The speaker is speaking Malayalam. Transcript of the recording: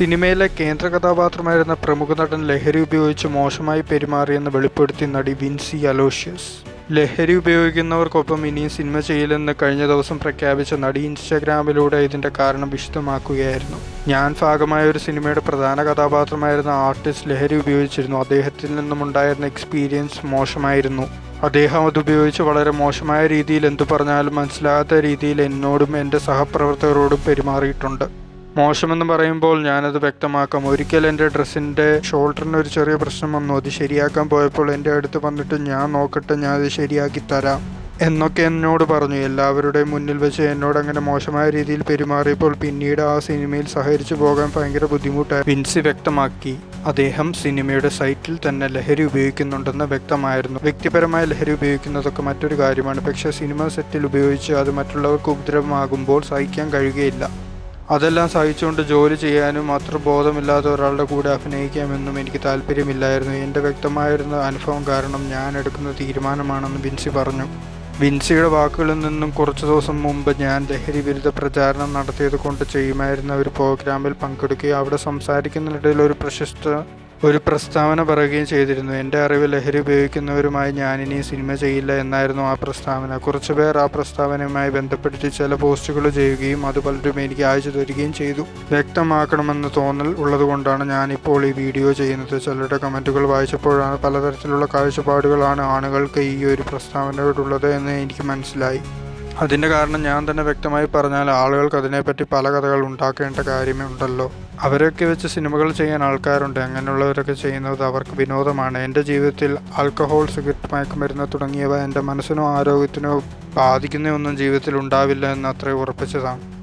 സിനിമയിലെ കേന്ദ്ര കഥാപാത്രമായിരുന്ന പ്രമുഖ നടൻ ലഹരി ഉപയോഗിച്ച് മോശമായി പെരുമാറിയെന്ന് വെളിപ്പെടുത്തി നടി വിൻസി അലോഷ്യസ്. ലഹരി ഉപയോഗിക്കുന്നവർക്കൊപ്പം ഇനിയും സിനിമ ചെയ്യില്ലെന്ന് കഴിഞ്ഞ ദിവസം പ്രഖ്യാപിച്ച നടി ഇൻസ്റ്റാഗ്രാമിലൂടെ ഇതിന്റെ കാരണം വിശദമാക്കുകയായിരുന്നു. ഞാൻ ഭാഗമായ ഒരു സിനിമയുടെ പ്രധാന കഥാപാത്രമായിരുന്ന ആർട്ടിസ്റ്റ് ലഹരി ഉപയോഗിച്ചിരുന്നു. അദ്ദേഹത്തിൽ നിന്നുമുണ്ടായിരുന്ന എക്സ്പീരിയൻസ് മോശമായിരുന്നു. അദ്ദേഹം അതുപയോഗിച്ച് വളരെ മോശമായ രീതിയിൽ എന്തു പറഞ്ഞാലും മനസ്സിലാകാത്ത രീതിയിൽ എന്നോടും എന്റെ സഹപ്രവർത്തകരോടും പെരുമാറിയിട്ടുണ്ട്. മോശമെന്ന് പറയുമ്പോൾ ഞാനത് വ്യക്തമാക്കാം. ഒരിക്കൽ എന്റെ ഡ്രസ്സിന്റെ ഷോൾഡറിന് ഒരു ചെറിയ പ്രശ്നം വന്നു. അത് ശരിയാക്കാൻ പോയപ്പോൾ എന്റെ അടുത്ത് വന്നിട്ട് ഞാൻ നോക്കട്ടെ ഞാൻ അത് ശരിയാക്കി തരാം എന്നൊക്കെ എന്നോട് പറഞ്ഞു. എല്ലാവരുടെയും മുന്നിൽ വെച്ച് എന്നോട് അങ്ങനെ മോശമായ രീതിയിൽ പെരുമാറിയപ്പോൾ പിന്നീട് ആ സിനിമയിൽ സഹകരിച്ചു പോകാൻ ഭയങ്കര ബുദ്ധിമുട്ടായി. വിൻസി വ്യക്തമാക്കി. അദ്ദേഹം സിനിമയുടെ സൈറ്റിൽ തന്നെ ലഹരി ഉപയോഗിക്കുന്നുണ്ടെന്ന് വ്യക്തമായിരുന്നു. വ്യക്തിപരമായ ലഹരി ഉപയോഗിക്കുന്നതൊക്കെ മറ്റൊരു കാര്യമാണ്. പക്ഷേ സിനിമ സെറ്റിൽ ഉപയോഗിച്ച് അത് മറ്റുള്ളവർക്ക് ഉപദ്രവമാകുമ്പോൾ സഹിക്കാൻ കഴിയുകയില്ല. അതെല്ലാം സഹിച്ചുകൊണ്ട് ജോലി ചെയ്യാനും അത്ര ബോധമില്ലാത്ത ഒരാളുടെ കൂടെ അഭിനയിക്കാമെന്നും എനിക്ക് താല്പര്യമില്ലായിരുന്നു. എന്റെ വ്യക്തമായിരുന്ന അനുഭവം കാരണം ഞാൻ എടുക്കുന്ന തീരുമാനമാണെന്ന് വിൻസി പറഞ്ഞു. വിൻസിയുടെ വാക്കുകളിൽ നിന്നും കുറച്ച് ദിവസം മുമ്പ് ഞാൻ ലഹരി വിരുദ്ധ പ്രചാരണം നടത്തിയത് കൊണ്ട് ചെയ്യുമായിരുന്ന ഒരു പ്രോഗ്രാമിൽ പങ്കെടുക്കുകയും അവിടെ സംസാരിക്കുന്നതിനിടയിൽ ഒരു പ്രശസ്ത ഒരു പ്രസ്താവന പറയുകയും ചെയ്തിരുന്നു. എന്റെ അറിവ് ലഹരി ഉപയോഗിക്കുന്നവരുമായി ഞാനിനി സിനിമ ചെയ്യില്ല എന്നായിരുന്നു ആ പ്രസ്താവന. കുറച്ചുപേർ ആ പ്രസ്താവനയുമായി ബന്ധപ്പെട്ട് ചില പോസ്റ്റുകൾ ചെയ്യുകയും അത് പലരും എനിക്ക് അയച്ചു തരികയും ചെയ്തു. വ്യക്തമാക്കണമെന്ന് തോന്നൽ ഉള്ളതുകൊണ്ടാണ് ഞാനിപ്പോൾ ഈ വീഡിയോ ചെയ്യുന്നത്. ചിലരുടെ കമന്റുകൾ വായിച്ചപ്പോഴാണ് പലതരത്തിലുള്ള കാഴ്ചപ്പാടുകളാണ് ആളുകൾക്ക് ഈ ഒരു പ്രസ്താവനയോടുള്ളത് എന്ന് എനിക്ക് മനസ്സിലായി. അതിന്റെ കാരണം ഞാൻ തന്നെ വ്യക്തമായി പറഞ്ഞാൽ ആളുകൾക്ക് അതിനെപ്പറ്റി പല കഥകൾ ഉണ്ടാക്കേണ്ട കാര്യമേ ഉണ്ടല്ലോ. അവരൊക്കെ വെച്ച് സിനിമകൾ ചെയ്യാൻ ആൾക്കാരുണ്ട്. അങ്ങനെയുള്ളവരൊക്കെ ചെയ്യുന്നത് അവർക്ക് വിനോദമാണ്. എന്റെ ജീവിതത്തിൽ ആൽക്കഹോൾ സിഗരറ്റ് മയക്കുമരുന്ന് തുടങ്ങിയവ എന്റെ മനസ്സിനോ ആരോഗ്യത്തിനോ ബാധിക്കുന്നൊന്നും ജീവിതത്തിൽ ഉണ്ടാവില്ല എന്ന് അത്രയും ഉറപ്പിച്ചതാണ്.